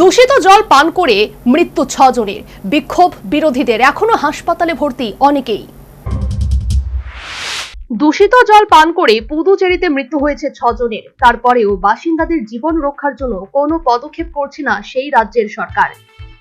দূষিত জল পান করে মৃত্যু ছজনের। বিক্ষোভ বিরোধীদের, এখনও হাসপাতালে ভর্তি অনেকেই। দূষিত জল পান করে পুদুচেরিতে মৃত্যু হয়েছে ছজনের। তারপরেও বাসিন্দাদের জীবন রক্ষার জন্য কোনো পদক্ষেপ করছে না সেই রাজ্যের সরকার।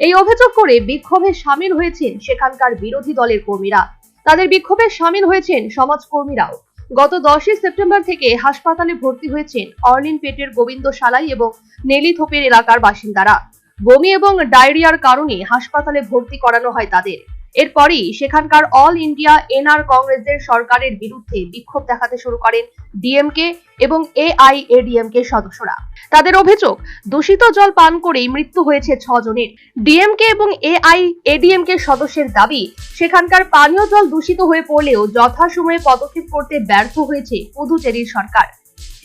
এই অভিযোগ করে বিক্ষোভে সামিল হয়েছেন সেখানকার বিরোধী দলের কর্মীরা। তাদের বিক্ষোভে সামিল হয়েছেন সমাজকর্মীরাও। গত দশই সেপ্টেম্বর থেকে হাসপাতালে ভর্তি হয়েছেন অর্নিন পেটের গোবিন্দ সালাই এবং নেলিথোপের এলাকার বাসিন্দারা। বমি এবং ডায়রিয়ার কারণে হাসপাতালে ভর্তি করানো হয় তাদের। এরপরই সেখানকার অল ইন্ডিয়া এনআর কংগ্রেসের সরকারের বিরুদ্ধে বিক্ষোভ দেখাতে শুরু করেন ডিএমকে এবং এআইএডিএমকে সদস্যরা। তাদের অভিযোগ, দূষিত জল পান করেই মৃত্যু হয়েছে ছজনের ডিএমকে এবং এআইএডিএমকে সদস্যের দাবি, সেখানকার পানীয় জল দূষিত হয়ে পড়লেও যথাসময়ে পদক্ষেপ করতে ব্যর্থ হয়েছে পুদুচেরির সরকার।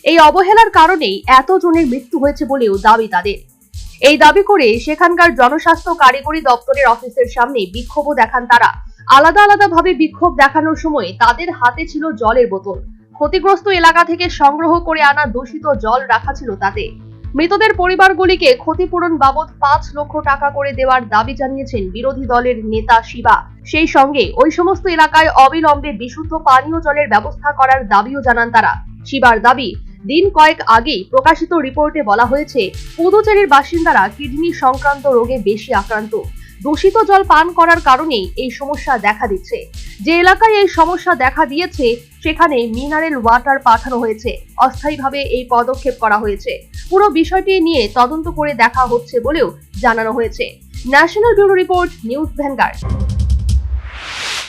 এই অবহেলার কারণেই এত জনের মৃত্যু হয়েছে বলেও দাবি তাদের। এই দাবি করে সেখানকার জনস্বাস্থ্য কারিগরি দপ্তরের অফিসের সামনে বিক্ষোভও দেখান তারা। আলাদা আলাদা ভাবে বিক্ষোভ দেখানোর সময় তাদের হাতে ছিল জলের বোতল। ক্ষতিগ্রস্ত এলাকা থেকে সংগ্রহ করে আনা দূষিত জল রাখা ছিল তাতে। মৃতদের পরিবারগুলিকে ক্ষতিপূরণ বাবদ পাঁচ লক্ষ টাকা করে দেওয়ার দাবি জানিয়েছেন বিরোধী দলের নেতা শিবা। সেই সঙ্গে ওই সমস্ত এলাকায় অবিলম্বে বিশুদ্ধ পানীয় জলের ব্যবস্থা করার দাবিও জানান তারা। শিবার দাবি দিন কয়েক আগেই প্রকাশিত রিপোর্টে বলা হয়েছে, পুদুচেরির বাসিন্দারা কিডনি সংক্রান্ত রোগে বেশি আক্রান্ত। দূষিত জল পান করার কারণেই এই সমস্যা দেখা দিচ্ছে। যে এলাকায় এই সমস্যা দেখা দিয়েছে, সেখানে মিনারেল ওয়াটার পাঠানো হয়েছে। অস্থায়ীভাবে এই পদক্ষেপ করা হয়েছে। পুরো বিষয়টি নিয়ে তদন্ত করে দেখা হচ্ছে বলেও জানানো হয়েছে। National bureau report, news Vanguard.